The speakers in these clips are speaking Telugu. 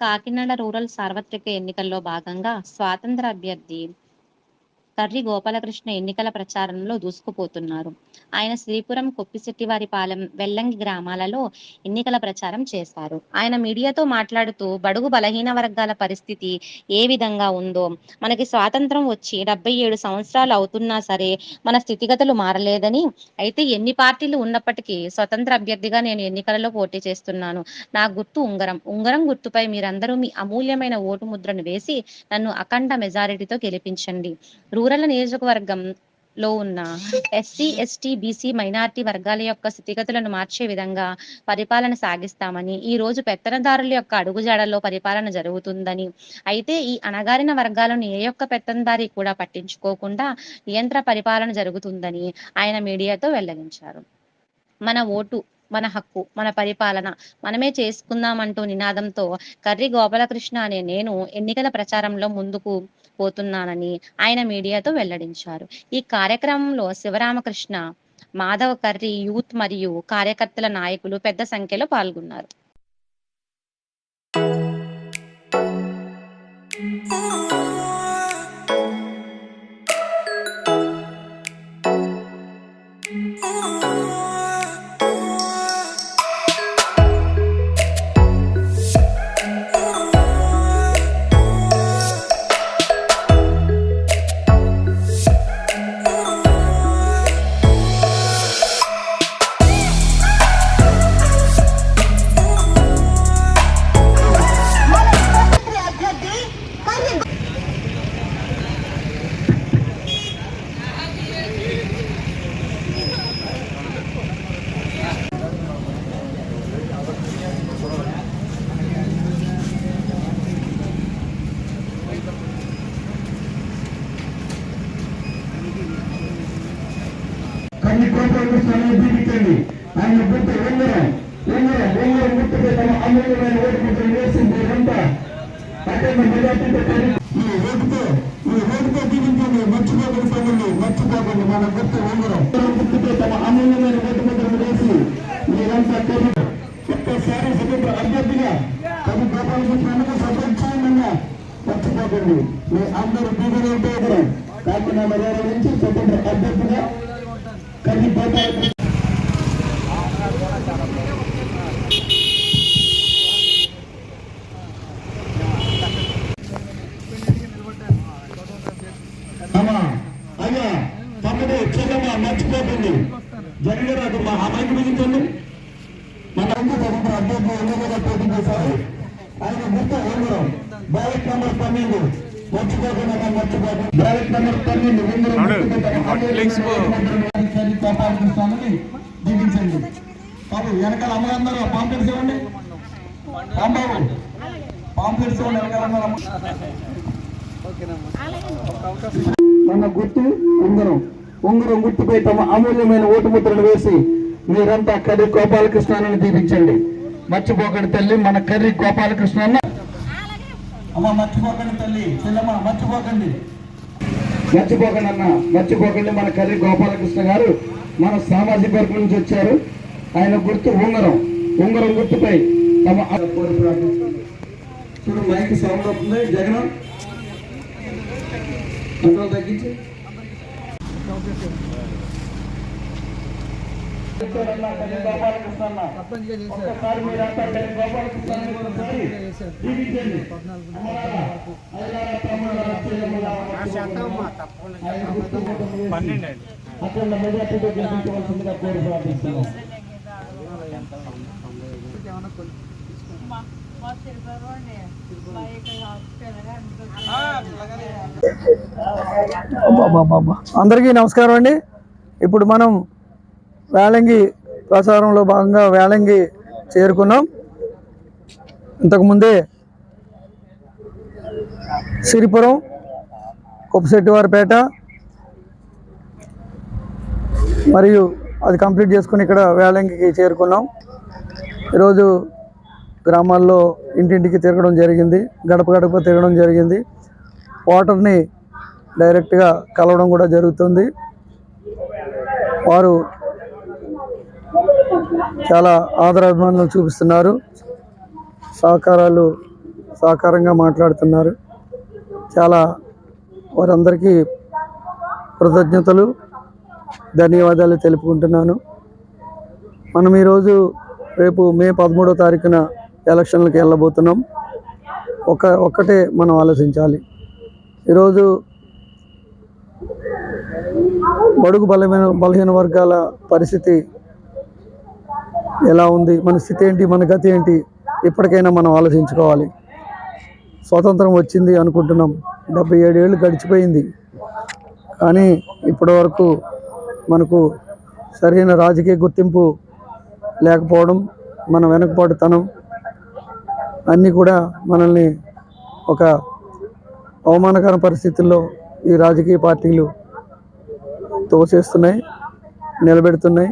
కాకినాడ రూరల్ సార్వత్రిక ఎన్నికల్లో భాగంగా స్వాతంత్ర అభ్యర్థి కర్రి గోపాలకృష్ణ ఎన్నికల ప్రచారంలో దూసుకుపోతున్నారు. ఆయన శ్రీపురం కొప్పిశెట్టివారిపాలెం వెల్లంగి గ్రామాలలో ఎన్నికల ప్రచారం చేశారు. ఆయన మీడియాతో మాట్లాడుతూ బడుగు బలహీన వర్గాల పరిస్థితి ఏ విధంగా ఉందో మనకి స్వాతంత్రం వచ్చి డెబ్బై ఏడు సంవత్సరాలు అవుతున్నా సరే మన స్థితిగతులు మారలేదని అయితే ఎన్ని పార్టీలు ఉన్నప్పటికీ స్వతంత్ర అభ్యర్థిగా నేను ఎన్నికలలో పోటీ చేస్తున్నాను. నా గుర్తు ఉంగరం. ఉంగరం గుర్తుపై మీరందరూ మీ అమూల్యమైన ఓటు ముద్రను వేసి నన్ను అఖండ మెజారిటీతో గెలిపించండి. రూరల్ నియోజకవర్గం లో ఉన్న ఎస్సీ ఎస్టీ బీసీ మైనారిటీ వర్గాల యొక్క స్థితిగతులను మార్చే విధంగా పరిపాలన సాగిస్తామని ఈ రోజు పెత్తనదారుల యొక్క అడుగుజాడల్లో పరిపాలన జరుగుతుందని. అయితే ఈ అణగారిన వర్గాలను ఏ యొక్క పెత్తనదారి కూడా పట్టించుకోకుండా నియంత్ర పరిపాలన జరుగుతుందని ఆయన మీడియాతో వెల్లడించారు. మన ఓటు మన హక్కు మన పరిపాలన మనమే చేసుకుందామంటూ నినాదంతో కర్రి గోపాలకృష్ణ అనే నేను ఎన్నికల ప్రచారంలో ముందుకు పోతున్నానని ఆయన మీడియాతో వెల్లడించారు. ఈ కార్యక్రమంలో శివరామకృష్ణ మాధవ కర్రి యూత్ మరియు కార్యకర్తల నాయకులు పెద్ద సంఖ్యలో పాల్గొన్నారు. కోట్ల స్థానాలు దీపించండి ఆయన గుర్తు ఉంగరం ఉంగరం ఉంగరం గుర్తుపై తమ అమూల్యమైన ఓటు వేసింది వేసి మీరంతా మెజార్టీతో ఈ ఓటుతో ఈ ఓటుతో దీపించండి మర్చిపోకండి పనులు మర్చిపోకండి మన గుర్తు ఉంగరం గుర్తుతో తమ అమూల్యమైన ఓటు ముద్రను వేసి మీరంతా కలిసి ఒక్కసారి స్వతంత్ర అభ్యర్థిగా కవి గోపాలకృష్ణకు సపోర్ట్ చేయమన్నా మర్చిపోకండి మీ అందరూ బీజేపీ కాకినాడ గారి నుంచి స్వతంత్ర అభ్యర్థిగా మర్చిపోతుంది జరగరాదు మా అమ్మాయికి మిగించండి మన అంతా తగిన అభ్యర్థి ఎన్నికగా పోటీ చేశారు ఆయన గుర్తు ఉంగరం బ్యాలెట్ నెంబర్ పన్నెండు మర్చిపోకుండా దీవించండి బాబు వెనకాల అమ్మగారు పాంప్లెట్స్ ఇవ్వండి రాంబాబు పాంప్లెట్స్ ఇవ్వండి వెనకాల మన గుర్తు ఉంగరం. ఉంగరం గుర్తుపై తమ అమూల్యమైన ఓటు ముద్రను వేసి మీరంతా కర్రీ గోపాలకృష్ణని దీపించండి. మర్చిపోకండి తల్లి మన కర్రీ గోపాలకృష్ణ అన్న అమ్మ మర్చిపోకండి తల్లి. చెల్లమ్మ మర్చిపోకండి. మర్చిపోకండి అన్న మర్చిపోకండి. మన కర్రి గోపాలకృష్ణ గారు మన సామాజిక వర్గం నుంచి వచ్చారు. ఆయన గుర్తు ఉంగరం ఉంగరం గుర్తుపై తమ చూడు మైక్ సౌండ్ అవుతుంది జగన్ కంట్రోల్ తగ్గించి. ఒక్కసారి మీరంతా గోపాలకృష్ణాన్ని ఒకసారి దీవించండి. అక్కడ మెజార్టీతో గెలిపించవలసిందిగా కోరి ప్రార్థిస్తున్నాం అందరికీ నమస్కారం అండి ఇప్పుడు మనం వేలంగి ప్రచారంలో భాగంగా వేలంగి చేరుకున్నాం. ఇంతకుముందే సిరిపురం కొప్పశెట్టివారిపేట మరియు అది కంప్లీట్ చేసుకుని ఇక్కడ వేలంగికి చేరుకున్నాం. ఈరోజు గ్రామాల్లో ఇంటింటికి తిరగడం జరిగింది గడప గడప తిరగడం జరిగింది. వాటర్ని డైరెక్ట్గా కలవడం కూడా జరుగుతుంది. వారు చాలా ఆదరాభిమానులు చూపిస్తున్నారు. సహకారాలు సహకారంగా మాట్లాడుతున్నారు. చాలా వారందరికీ కృతజ్ఞతలు ధన్యవాదాలు తెలుపుకుంటున్నాను. మనం ఈరోజు రేపు మే పదమూడో తారీఖున ఎలక్షన్లకు వెళ్ళబోతున్నాం. ఒక ఒక్కటే మనం ఆలోచించాలి. ఈరోజు బడుగు బలమైన బలహీన వర్గాల పరిస్థితి ఎలా ఉంది? మన స్థితి ఏంటి? మన గతి ఏంటి? ఇప్పటికైనా మనం ఆలోచించుకోవాలి. స్వాతంత్రం వచ్చింది అనుకుంటున్నాం. డెబ్బై ఏడు ఏళ్ళు గడిచిపోయింది. కానీ ఇప్పటి వరకు మనకు సరైన రాజకీయ గుర్తింపు లేకపోవడం మన వెనకపాటుతనం అన్నీ కూడా మనల్ని ఒక అవమానకర పరిస్థితుల్లో ఈ రాజకీయ పార్టీలు తోసేస్తున్నాయి నిలబెడుతున్నాయి.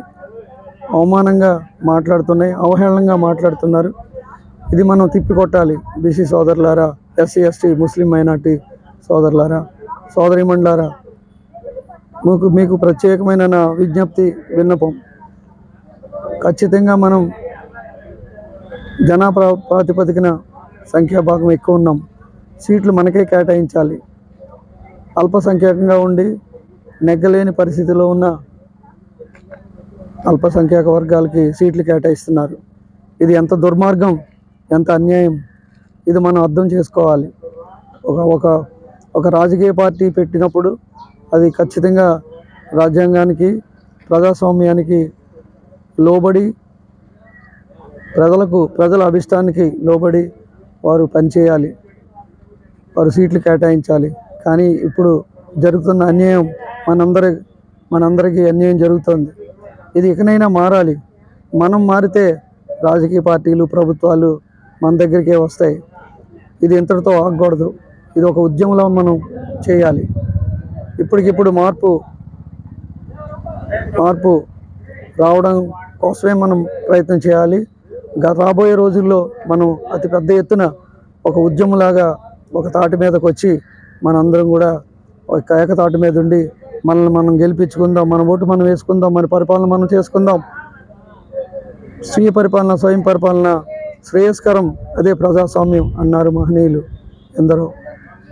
అవమానంగా మాట్లాడుతున్నాయి అవహేళనంగా మాట్లాడుతున్నారు. ఇది మనం తిప్పికొట్టాలి బీసీ సోదరులారా ఎస్సీ ఎస్టీ ముస్లిం మైనార్టీ సోదరులారా సోదరిమండలారా మీకు మీకు ప్రత్యేకమైన నా విజ్ఞప్తి విన్నపం. ఖచ్చితంగా మనం జనా ప్రా- ప్రాతిపదికన సంఖ్యాభాగం ఎక్కువ ఉన్నాం. సీట్లు మనకే కేటాయించాలి. అల్పసంఖ్యాకంగా ఉండి నెగ్గలేని పరిస్థితిలో ఉన్న అల్పసంఖ్యాక వర్గాలకి సీట్లు కేటాయిస్తున్నారు. ఇది ఎంత దుర్మార్గం ఎంత అన్యాయం ఇది మనం అర్థం చేసుకోవాలి. ఒక ఒక ఒక రాజకీయ పార్టీ పెట్టినప్పుడు అది ఖచ్చితంగా రాజ్యాంగానికి ప్రజాస్వామ్యానికి లోబడి ప్రజలకు ప్రజల అభిష్టానికి లోబడి వారు పనిచేయాలి వారు సీట్లు కేటాయించాలి. కానీ ఇప్పుడు జరుగుతున్న అన్యాయం మనందరి మనందరికీ అన్యాయం జరుగుతుంది. ఇది ఇకనైనా మారాలి. మనం మారితే రాజకీయ పార్టీలు ప్రభుత్వాలు మన దగ్గరికే వస్తాయి. ఇది ఇంతటితో ఆగకూడదు. ఇది ఒక ఉద్యమంలో మనం చేయాలి. ఇప్పటికిప్పుడు మార్పు మార్పు రావడం కోసమే మనం ప్రయత్నం చేయాలి. గత రాబోయే రోజుల్లో మనం అతి పెద్ద ఎత్తున ఒక ఉద్యమంలాగా ఒక తాటి మీదకి వచ్చి మనందరం కూడా ఒక ఏకతాటి మీద ఉండి మనల్ని మనం గెలిపించుకుందాం మన ఓటు మనం వేసుకుందాం మన పరిపాలన మనం చేసుకుందాం. స్వీయ పరిపాలన స్వయం పరిపాలన శ్రేయస్కరం అదే ప్రజాస్వామ్యం అన్నారు మహనీయులు ఎందరో.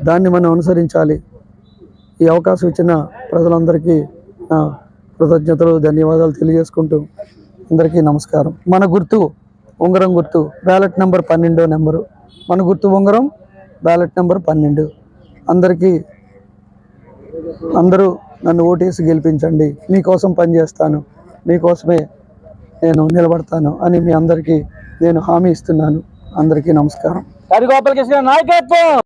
దాన్ని మనం అనుసరించాలి. ఈ అవకాశం ఇచ్చిన ప్రజలందరికీ నా కృతజ్ఞతలు ధన్యవాదాలు తెలియజేసుకుంటూ అందరికీ నమస్కారం. మన గుర్తు ఉంగరం గుర్తు బ్యాలెట్ నెంబర్ పన్నెండో నెంబరు. మన గుర్తు ఉంగరం బ్యాలెట్ నెంబర్ పన్నెండు. అందరికీ అందరూ నన్ను ఓటేసి గెలిపించండి. మీకోసం పనిచేస్తాను మీకోసమే నేను నిలబడతాను అని మీ అందరికీ నేను హామీ ఇస్తున్నాను. అందరికీ నమస్కారం. హరిగోపాలకృష్ణ నాయకత్వం!